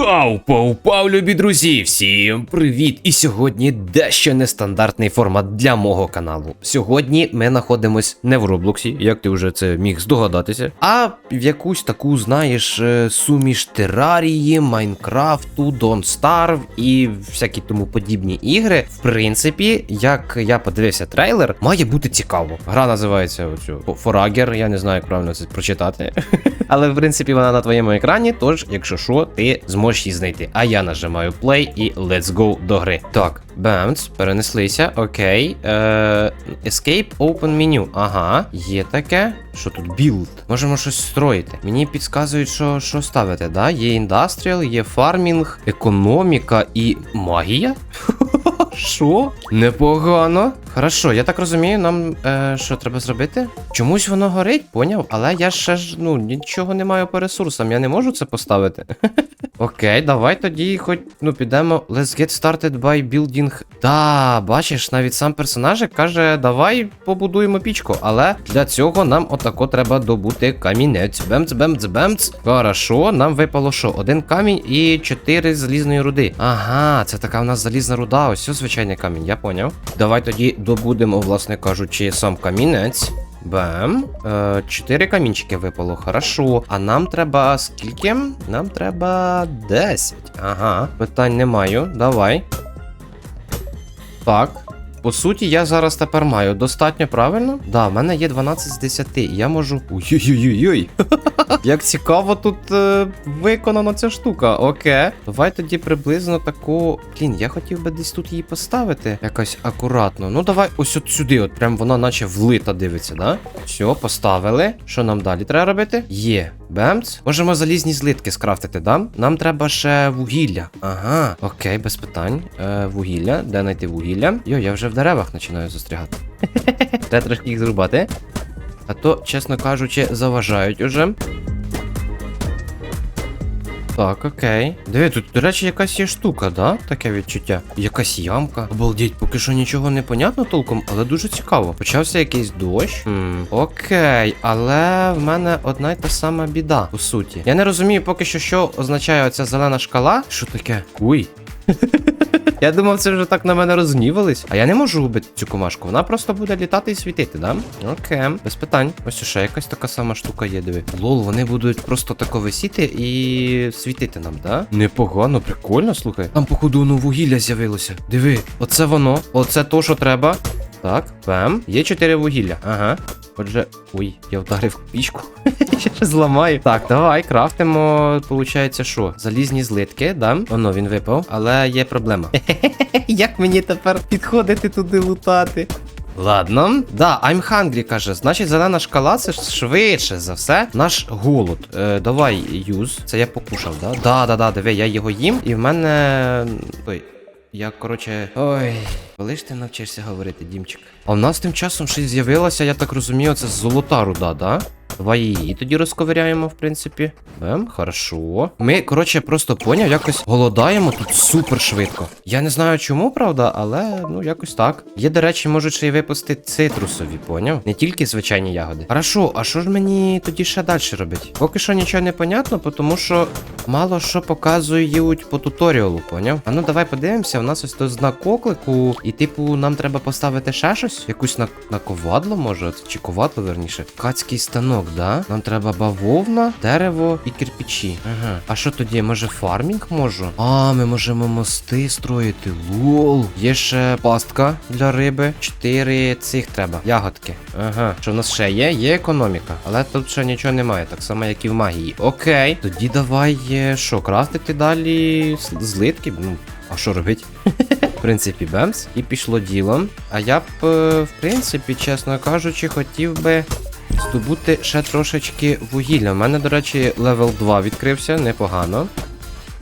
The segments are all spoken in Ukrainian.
Пау-пау-пау, любі друзі! Всім привіт! І сьогодні дещо нестандартний формат для мого каналу. Сьогодні ми знаходимось не в Роблоксі, як ти вже це міг здогадатися, а в якусь таку, знаєш, е, суміш терарії, Майнкрафту, Don't Starve і всякі тому подібні ігри. В принципі, як я подивився трейлер, має бути цікаво. Гра називається оцю Форагер, я не знаю, як правильно це прочитати. Але в принципі вона на твоєму екрані, тож, якщо що, ти зможеш її знайти. А я нажимаю play і let's go до гри. Так, бемц, перенеслися, окей. Е, escape open menu. Ага, є таке. Що тут? Build. Можемо щось строїти. Мені підказують, що, що ставити, да? Є індастріал, є фармінг, економіка і магія. Що? Непогано. Хорошо, я так розумію, нам е, що треба зробити? Чомусь воно горить, поняв? Але я ще ж ну нічого не маю по ресурсам, я не можу це поставити. Окей, давай тоді хоч ну підемо. Let's get started by building. Да, бачиш, навіть сам персонаж каже, давай побудуємо пічку. Але для цього нам отако треба добути камінець. Бемц, бемц, бемц. Хорошо, нам випало що? Один камінь і чотири залізної руди. Ага, це така в нас залізна руда. Ось звичайний камінь, я поняв. Давай тоді добудемо, власне кажучи, сам камінець. Бем. Е, Чотири камінчики випало, хорошо. А нам треба скільки? Нам треба 10. Ага, питань не маю. Давай. Так. По суті, я зараз тепер маю достатньо правильно? Да, в мене є 12 з 10. Я можу. Ой-ой-ой-ой. Як цікаво тут е, виконана ця штука. Окей. Давай тоді приблизно таку. Блін, я хотів би десь тут її поставити. Якось акуратно. Ну давай ось от сюди. От прям вона наче влита дивиться, да? Все, поставили. Що нам далі треба робити? Є. Бемц. Можемо залізні злитки скрафтити, да? Нам треба ще вугілля. Ага. Окей, без питань. Е, вугілля. Де знайти вугілля? Йо, я вже в деревах починаю застрягати. Треба трошки їх зрубати. А то, чесно кажучи, заважають уже. Так, окей. Диви, тут, до речі, якась є штука, да? Таке відчуття. Якась ямка. Обалдіть, поки що нічого не понятно толком, але дуже цікаво. Почався якийсь дощ. Хм, окей, але в мене одна й та сама біда, по суті. Я не розумію поки що, що означає оця зелена шкала. Що таке? Уй. Я думав, це вже так на мене розгнівались. А я не можу убити цю комашку. Вона просто буде літати і світити, да? Окей, без питань. Ось ще якась така сама штука є, диви. Лол, вони будуть просто тако висіти і світити нам, да? Непогано, прикольно, слухай. Там, походу, воно вугілля з'явилося. Диви, оце воно, оце то, що треба. Так, пем. Є чотири вугілля. Ага. Отже, ой, я вдарив пічку. Ще зламаю. Так, давай, крафтимо, получається, що? Залізні злитки, да? Оно він випав, але є проблема. Як мені тепер підходити туди лутати? Ладно, да, I'm hungry, каже. Значить, зелена шкала це швидше за все. Наш голод. Е, давай юз. Це я покушав, да? Да, да, да, диви, я його їм, і в мене. Ой. Я, короче. Ой, коли ж ти навчишся говорити, Дімчик? А в нас тим часом щось з'явилося, я так розумію, це золота руда, да? Давай її тоді розковиряємо, в принципі. Ем, хорошо. Ми, коротше, просто поняв, якось голодаємо тут супер швидко. Я не знаю чому, правда, але ну якось так. Є, до речі, можуть ще й випустити цитрусові, поняв? Не тільки звичайні ягоди. Хорошо, а що ж мені тоді ще далі робити? Поки що нічого не понятно, тому що мало що показують по туторіалу, поняв? А ну давай подивимося, у нас ось тут знак оклику, і типу нам треба поставити ще щось? Якусь на, на ковадло, може? Чи ковадло, верніше? Кацький станок, да? Нам треба бавовна, дерево і кирпичі. Ага. А що тоді? Може фармінг можу? А, ми можемо мости строїти. Лол. Є ще пастка для риби. Чотири цих треба. Ягодки. Ага. Що в нас ще є? Є економіка. Але тут ще нічого немає, так само, як і в магії. Окей. Тоді давай е, що, крафтити далі злитки? Ну, а що робить? В принципі, бемс. І пішло ділом. А я б, е, в принципі, чесно кажучи, хотів би здобути ще трошечки вугілля. У мене, до речі, левел 2 відкрився, непогано.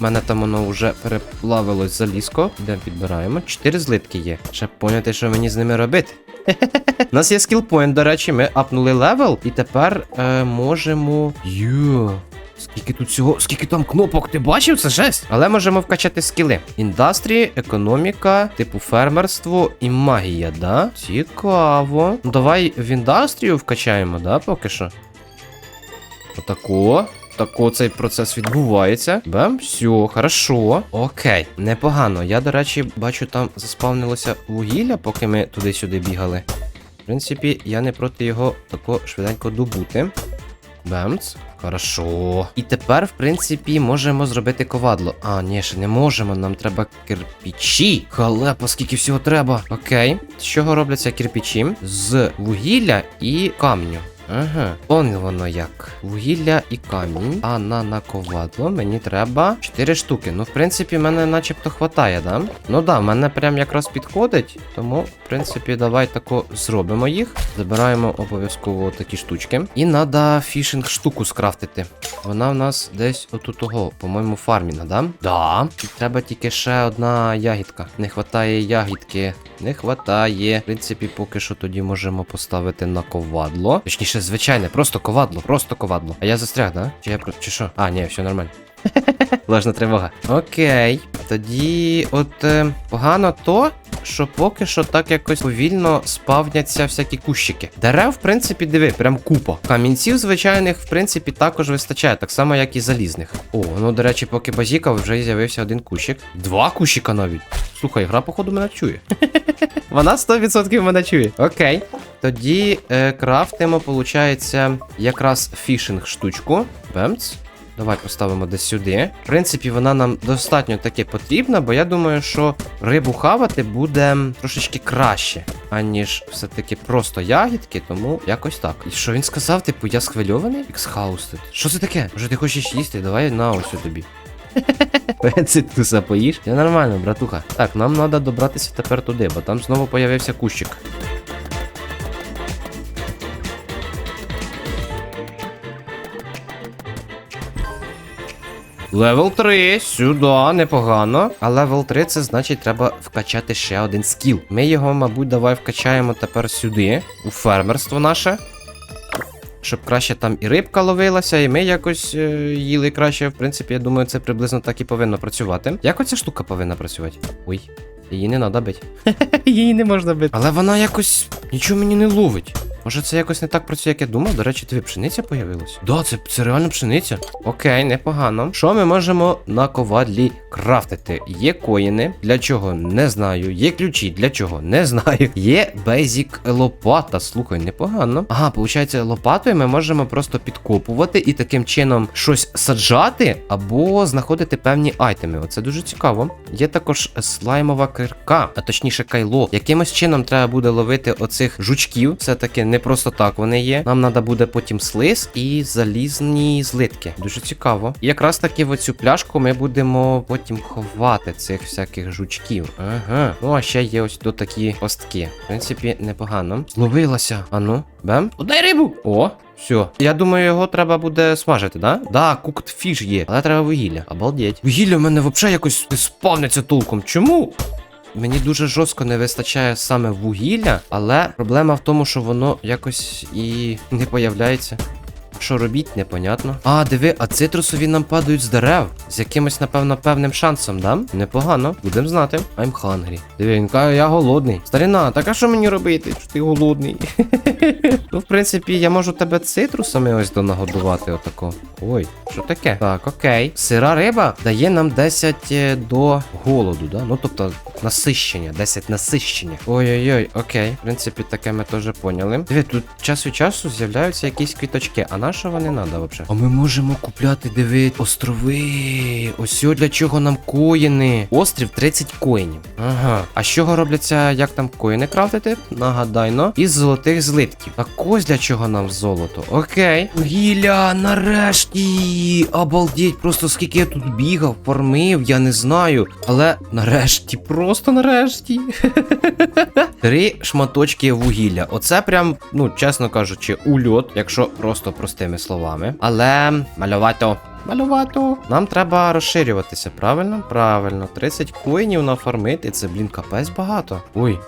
У мене там воно вже переплавилось залізко. Йдемо підбираємо. Чотири злитки є. Ще поняти, що мені з ними робити. У нас є скілпоінт, до речі, ми апнули левел, і тепер е, можемо. Йо. Скільки тут всього, скільки там кнопок, ти бачив? Це жесть. Але можемо вкачати скіли. Індастрії, економіка, типу фермерство і магія, да? Цікаво. Ну давай в індастрію вкачаємо, да, поки що. Отако. тако цей процес відбувається. Бем, все, хорошо. Окей, непогано. Я, до речі, бачу, там заспавнилося вугілля, поки ми туди-сюди бігали. В принципі, я не проти його тако швиденько добути. Бемц. Хорошо. І тепер, в принципі, можемо зробити ковадло. А, ні, ще не можемо. Нам треба кирпичі. Халепа, скільки всього треба. Окей. З чого робляться кирпичі? З вугілля і камню. Ага, он воно як. Вугілля і камінь. А на наковадло мені треба 4 штуки. Ну, в принципі, мене начебто хватає, да? Ну да, мене прям якраз підходить. Тому, в принципі, давай тако зробимо їх. Забираємо обов'язково такі штучки. І треба фішинг штуку скрафтити. Вона в нас десь отут того, по-моєму, фарміна, да? Да. І треба тільки ще одна ягідка. Не хватає ягідки. Не хватає. В принципі, поки що тоді можемо поставити на ковадло. Точніше, звичайне, просто ковадло, просто ковадло. А я застряг, да? Чи я про. Чи що? А, ні, все нормально. Влажна тривога. Окей. Тоді, от е, погано то, що поки що так якось повільно спавняться всякі кущики. Дерев, в принципі, диви, прям купа. Камінців звичайних, в принципі, також вистачає, так само, як і залізних. О, ну до речі, поки базікав, вже з'явився один кущик. Два кущика навіть. Слухай, гра, походу, мене чує. Вона 100% мене чує. Окей. Тоді е, крафтимо, виходить, якраз фішинг штучку. Бемц. Давай поставимо десь сюди. В принципі, вона нам достатньо таки потрібна, бо я думаю, що рибу хавати буде трошечки краще, аніж все-таки просто ягідки, тому якось так. І що він сказав? Типу, я схвильований? Іксхаустед. Що це таке? Може ти хочеш їсти? Давай на ось тобі. Цитуса поїш? Все нормально, братуха. Так, нам треба добратися тепер туди, бо там знову появився кущик. Левел 3, сюди, непогано. А левел 3 це значить треба вкачати ще один скіл. Ми його, мабуть, давай вкачаємо тепер сюди, у фермерство наше. Щоб краще там і рибка ловилася, і ми якось е, їли краще. В принципі, я думаю, це приблизно так і повинно працювати. Як оця штука повинна працювати? Ой, її не треба бити. Її не можна бити. Але вона якось нічого мені не ловить. Може, це якось не так працює, як я думав. До речі, тобі пшениця появилася? Да, це, це реально пшениця. Окей, непогано. Що ми можемо на ковадлі крафтити? Є коїни, для чого не знаю. Є ключі, для чого не знаю. Є бейзік лопата. Слухай, непогано. Ага, виходить, лопатою ми можемо просто підкопувати і таким чином щось саджати або знаходити певні айтеми. Оце дуже цікаво. Є також слаймова кирка, а точніше кайло. Якимось чином треба буде ловити оцих жучків. Все-таки не просто так вони є. Нам треба буде потім слиз і залізні злитки. Дуже цікаво. І якраз таки в оцю пляшку ми будемо потім ховати цих всяких жучків. Ага. Ну а ще є ось тут такі пастки. В принципі, непогано. Зловилася. Ану, бем. Дай рибу! О, все. Я думаю, його треба буде смажити, да? Да, кукт фіш є, але треба вугілля. Обалдеть. Вугілля в мене взагалі якось спавниться толком. Чому? Мені дуже жорстко не вистачає саме вугілля, але проблема в тому, що воно якось і не появляється. Що робіть, непонятно. А, диви, а цитрусові нам падають з дерев. З якимось, напевно, певним шансом, да? Непогано, будемо знати. I'm hungry. Диви, він каже, я голодний. Старина, так а що мені робити? Що ти голодний? ну, в принципі, я можу тебе цитрусами ось донагодувати отако. Ой, що таке? Так, окей. Сира риба дає нам 10 е, до голоду, да? Ну, тобто, насищення, 10 насищення. Ой-ой-ой, окей. В принципі, таке ми теж поняли. Диви, тут час від часу з'являються якісь квіточки, а на що вони надо взагалі? А ми можемо купляти, диви, острови. Ось для чого нам коїни. Острів 30 коїнів. Ага. А з чого робляться, як там коїни крафтити? Нагадайно. Із золотих злитків. Так ось для чого нам золото. Окей. Гілля, нарешті. Обалдеть, просто скільки я тут бігав, фармив, я не знаю. Але нарешті, просто нарешті. Три шматочки вугілля. Оце прям, ну, чесно кажучи, ульот, якщо просто простими словами. Але малювато. Малювато. Нам треба розширюватися, правильно? Правильно. 30 коїнів нафармити. Це, блін, капець багато. Ой.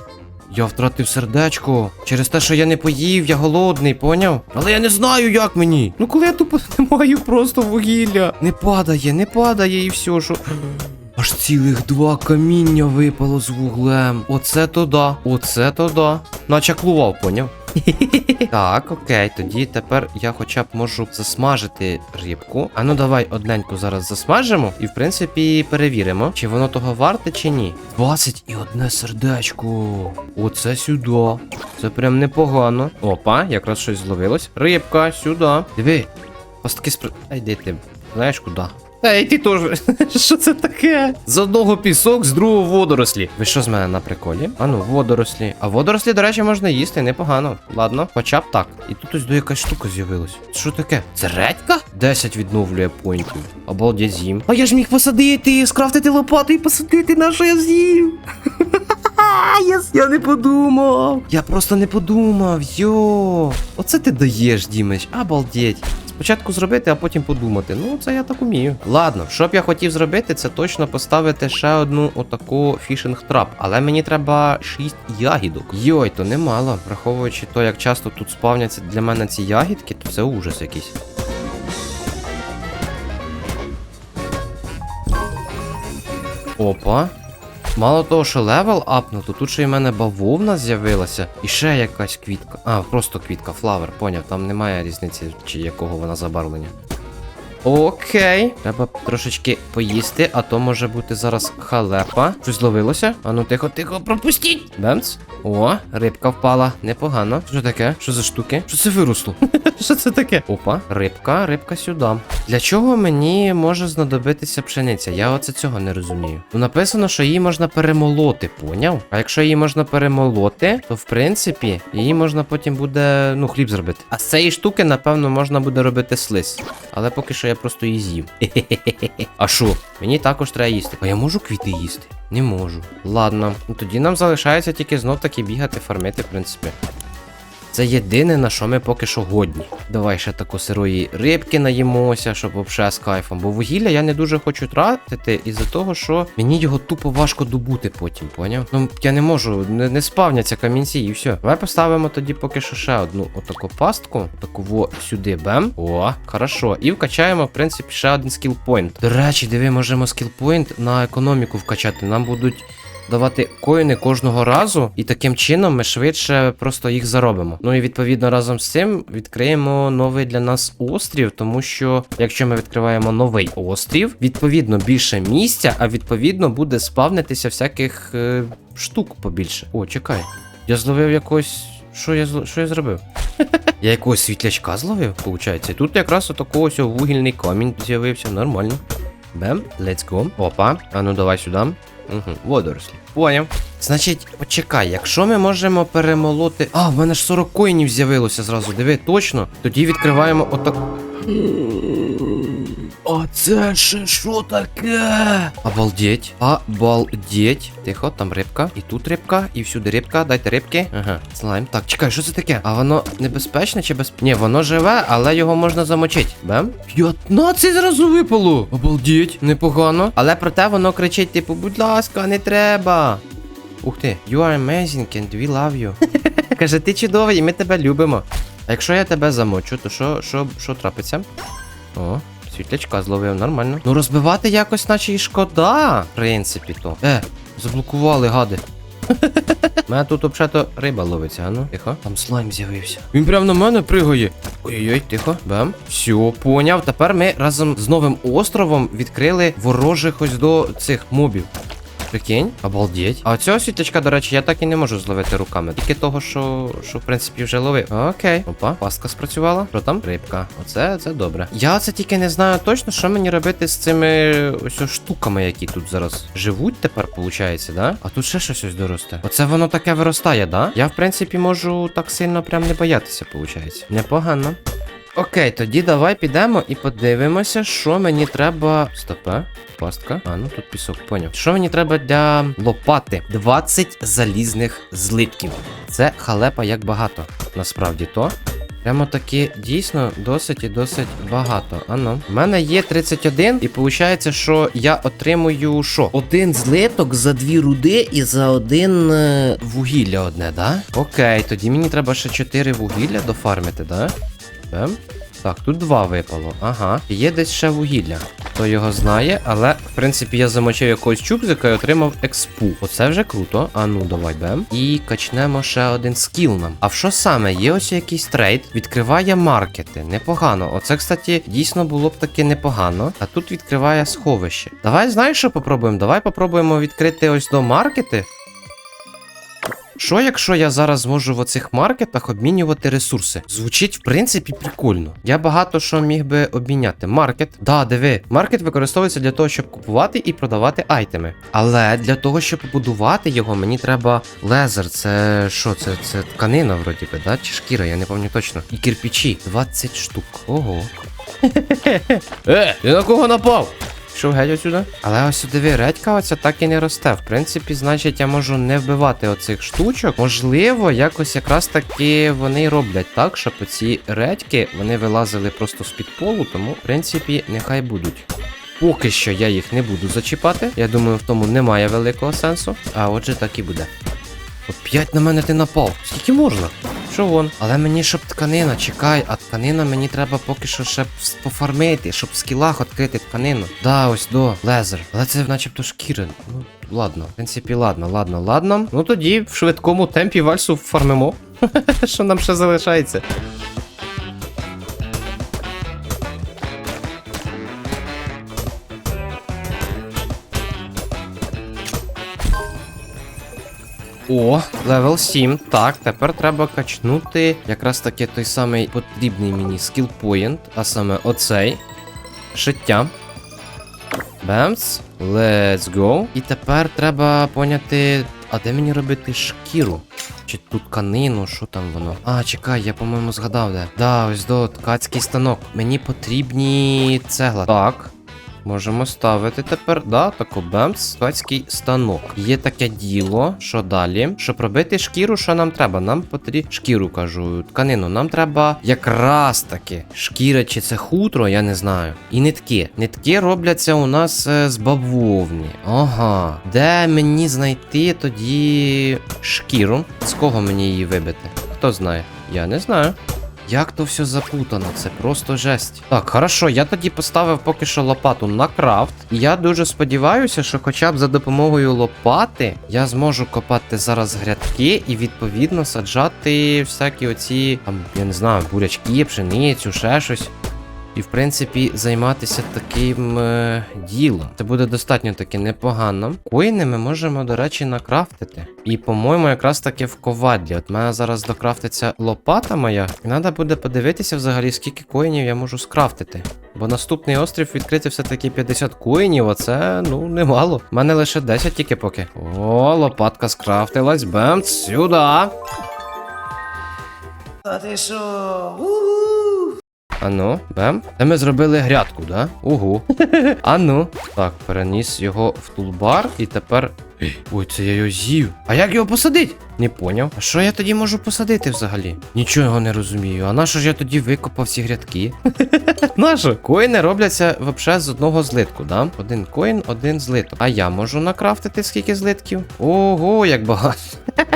Я втратив сердечко. Через те, що я не поїв, я голодний, поняв? Але я не знаю, як мені. Ну коли я тупо не маю просто вугілля. Не падає, не падає і все, що. Аж цілих два каміння випало з вуглем. Оце то да. Оце то да. Наче клував, поняв? Так, окей, тоді тепер я хоча б можу засмажити рибку. А ну давай одненьку зараз засмажимо і в принципі перевіримо, чи воно того варте, чи ні. 21 сердечко. Оце сюди. Це прям непогано. Опа, якраз щось зловилось. Рибка, сюди. Диви. Пастки спри... Ай, ти? Знаєш куди? Ей, ти теж. Що це таке? З одного пісок, з другого водорослі. Ви що з мене на приколі? А ну, водорослі. А водорослі, до речі, можна їсти, непогано. Ладно, хоча б так. І тут ось до якась штука з'явилась. Що таке? Це редька? 10 відновлює поінтів. Обалдеть з'їм. А я ж міг посадити, скрафтити лопату і посадити, на що я з'їв. Я, я не подумав. Я просто не подумав. Йо. Оце ти даєш, Дімич. Обалдеть. Спочатку зробити, а потім подумати. Ну, це я так умію. Ладно, що б я хотів зробити, це точно поставити ще одну отаку фішинг трап. Але мені треба 6 ягідок. Йой, то немало. Враховуючи то, як часто тут спавняться для мене ці ягідки, то це ужас якийсь. Опа. Мало того, що левел апнуто, тут ще й в мене бавовна з'явилася. І ще якась квітка. А, просто квітка, флавер, поняв, там немає різниці, чи якого вона забарвлення. Окей. Треба трошечки поїсти, а то може бути зараз халепа. Щось зловилося? А ну тихо, тихо, пропустіть. Бемц. О, рибка впала. Непогано. Що таке? Що за штуки? Що це виросло? Що це таке? Опа, рибка, рибка сюди. Для чого мені може знадобитися пшениця? Я оце цього не розумію. Ну написано, що її можна перемолоти, поняв? А якщо її можна перемолоти, то в принципі її можна потім буде ну хліб зробити. А з цієї штуки, напевно, можна буде робити слиз. Але поки що я просто її з'їв. А що? Мені також треба їсти. А я можу квіти їсти? Не можу. Ладно, ну тоді нам залишається тільки знов таки бігати, фармити, в принципі. Це єдине, на що ми поки що годні. Давай ще тако сирої рибки наїмося, щоб взагалі з кайфом. Бо вугілля я не дуже хочу тратити із-за того, що мені його тупо важко добути потім, поняв? Ну я не можу, не, не спавняться камінці і все. Давай поставимо тоді поки що ще одну отаку пастку. Таку во сюди бем. О, хорошо. І вкачаємо, в принципі, ще один скілпойнт. До речі, диви, можемо скілпойнт на економіку вкачати. Нам будуть давати коїни кожного разу, і таким чином ми швидше просто їх заробимо. Ну і відповідно разом з цим відкриємо новий для нас острів, тому що якщо ми відкриваємо новий острів, відповідно більше місця, а відповідно буде спавнитися всяких е, штук побільше. О, чекай. Я зловив якось. Що я зл... що я зробив? я якогось світлячка зловив, виходить. Тут якраз отакого вугільний камінь з'явився, нормально. Бем, let's go. Опа, а ну давай сюди. Угу, водорослі. Поняв. Значить, почекай, якщо ми можемо перемолоти. А, в мене ж 40 коїнів з'явилося зразу. Диви, точно. Тоді відкриваємо отак. А це ще що таке? Обалдеть. Обалдеть. Тихо, там рибка. І тут рибка, і всюди рибка. Дайте рибки. Ага, слайм. Так, чекай, що це таке? А воно небезпечне чи без. Ні, воно живе, але його можна замочити. Бем? 15 зразу випало. Обалдеть. Непогано. Але проте воно кричить, типу, будь ласка, не треба. Ух ти, you are amazing and we love you. Каже, ти чудовий, і ми тебе любимо. А якщо я тебе замочу, то що трапиться? О, світлячка зловив, нормально. Ну розбивати якось, наче і шкода, в принципі то. Е, заблокували, гади. У мене тут взагалі риба ловиться, а ну, тихо. Там слайм з'явився. Він прям на мене пригає. Ой-ой, тихо. Бем. Все, поняв. Тепер ми разом з новим островом відкрили ворожих ось до цих мобів. Прикинь, обалдеть. А цього світлячка, до речі, я так і не можу зловити руками. Тільки того, що, що в принципі вже ловив. Окей. Опа, пастка спрацювала. Що там? Рибка. Оце це добре. Я це тільки не знаю точно, що мені робити з цими ось штуками, які тут зараз живуть тепер, виходить, да? А тут ще щось ось доросте. Оце воно таке виростає, да? Я, в принципі, можу так сильно прям не боятися, виходить. Непогано. Окей, тоді давай підемо і подивимося, що мені треба. Стопе. Пастка. А, ну тут пісок, поняв. Що мені треба для лопати? 20 залізних злитків. Це халепа як багато. Насправді то. Прямо таки дійсно досить і досить багато. Ано. У мене є 31, і виходить, що я отримую що? Один злиток за дві руди і за один е, вугілля одне, да? Окей, тоді мені треба ще 4 вугілля дофармити, да? Бем. Так, тут два випало. Ага. Є десь ще вугілля. Хто його знає, але в принципі я замочив якогось чубзика і отримав експу. Оце вже круто. А ну давай бем. І качнемо ще один скіл нам. А в що саме? Є ось якийсь трейд, відкриває маркети. Непогано. Оце, кстати, дійсно було б таки непогано. А тут відкриває сховище. Давай знаєш, що попробуємо? Давай попробуємо відкрити ось до маркети. Що, якщо я зараз зможу в оцих маркетах обмінювати ресурси? Звучить, в принципі, прикольно. Я багато що міг би обміняти. Маркет. Да, диви. Маркет використовується для того, щоб купувати і продавати айтеми. Але для того, щоб побудувати його, мені треба лезер. Це що? Це, це тканина, вроді би, да? Чи шкіра, я не пам'ятаю точно. І кирпичі. 20 штук. Ого. Е, ти на кого напав? Що геть отсюда? Але ось диви, редька оця так і не росте. В принципі, значить, я можу не вбивати оцих штучок. Можливо, якось якраз таки вони роблять так, щоб оці редьки вони вилазили просто з-під полу, тому, в принципі, нехай будуть. Поки що я їх не буду зачіпати. Я думаю, в тому немає великого сенсу. А отже, так і буде. Оп'ять на мене ти напав. Скільки можна? Що вон? Але мені щоб тканина, чекай, а тканина мені треба поки що ще пофармити, щоб в скілах відкрити тканину. Да, ось до, лезер. Але це начебто шкіри. Ну, ладно, в принципі, ладно, ладно, ладно. Ну тоді в швидкому темпі вальсу фармимо. Що нам ще залишається? О, левел 7. Так, тепер треба качнути якраз таки той самий потрібний мені скіл поінт, а саме оцей. Шиття. Бемс. Let's go. І тепер треба поняти, а де мені робити шкіру? Чи тут тканину, що там воно? А, чекай, я, по-моєму, згадав де. Да, ось до ткацький станок. Мені потрібні цегла. Так. Можемо ставити тепер, да, тако бемс, ткацький станок. Є таке діло, що далі? Щоб робити шкіру, що нам треба? Нам потрібно шкіру кажу, тканину. Нам треба якраз таки шкіра чи це хутро, я не знаю. І нитки. Нитки робляться у нас е, з бавовни. Ага. Де мені знайти тоді шкіру? З кого мені її вибити? Хто знає? Я не знаю. Як то все запутано, це просто жесть. Так, хорошо, я тоді поставив поки що лопату на крафт. І я дуже сподіваюся, що хоча б за допомогою лопати я зможу копати зараз грядки і відповідно саджати всякі оці, там, я не знаю, бурячки, пшеницю, ще щось. І, в принципі, займатися таким е, ділом. Це буде достатньо таки непогано. Коїни ми можемо, до речі, накрафтити. І, по-моєму, якраз таки в ковадлі. От мене зараз докрафтиться лопата моя. І треба буде подивитися взагалі, скільки коїнів я можу скрафтити. Бо наступний острів відкрити все-таки 50 коїнів, а це, ну, немало. У мене лише 10 тільки поки. О, лопатка скрафтилась. Бем, сюди. Та ти що? У-у! Ану, бем. Це ми зробили грядку, да? Угу. Ану. Так, переніс його в тулбар і тепер. Ой, це я його з'їв. А як його посадить? Не поняв. А що я тоді можу посадити взагалі? Нічого не розумію. А на що ж я тоді викопав ці грядки? Нащо? Коїни робляться вообще з одного злитку, да? Один коін, один злиток. А я можу накрафтити скільки злитків? Ого, як багато.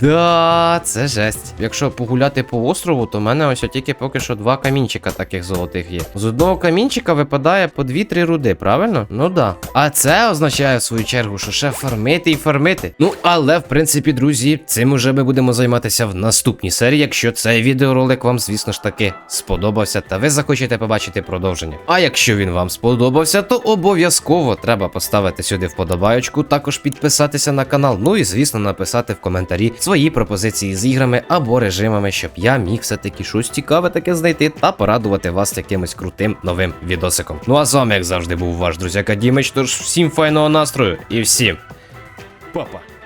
Да, це жесть. Якщо погуляти по острову, то в мене ось тільки поки що два камінчика таких золотих є. З одного камінчика випадає по 2-3 руди, правильно? Ну да. А це означає в свою чергу, що ще фармити і фармити. Ну, але в принципі, друзі, цим уже ми будемо займатися в наступній серії, якщо цей відеоролик вам, звісно ж таки, сподобався, та ви захочете побачити продовження. А якщо він вам сподобався, то обов'язково треба поставити сюди вподобаючку, також підписатися на канал. Ну і звісно, написати в коментарі свої пропозиції з іграми або режимами, щоб я міг все-таки щось цікаве таке знайти та порадувати вас якимось крутим новим відосиком. Ну а з вами, як завжди, був ваш друзяка Дімич, тож всім файного настрою і всім. Папа!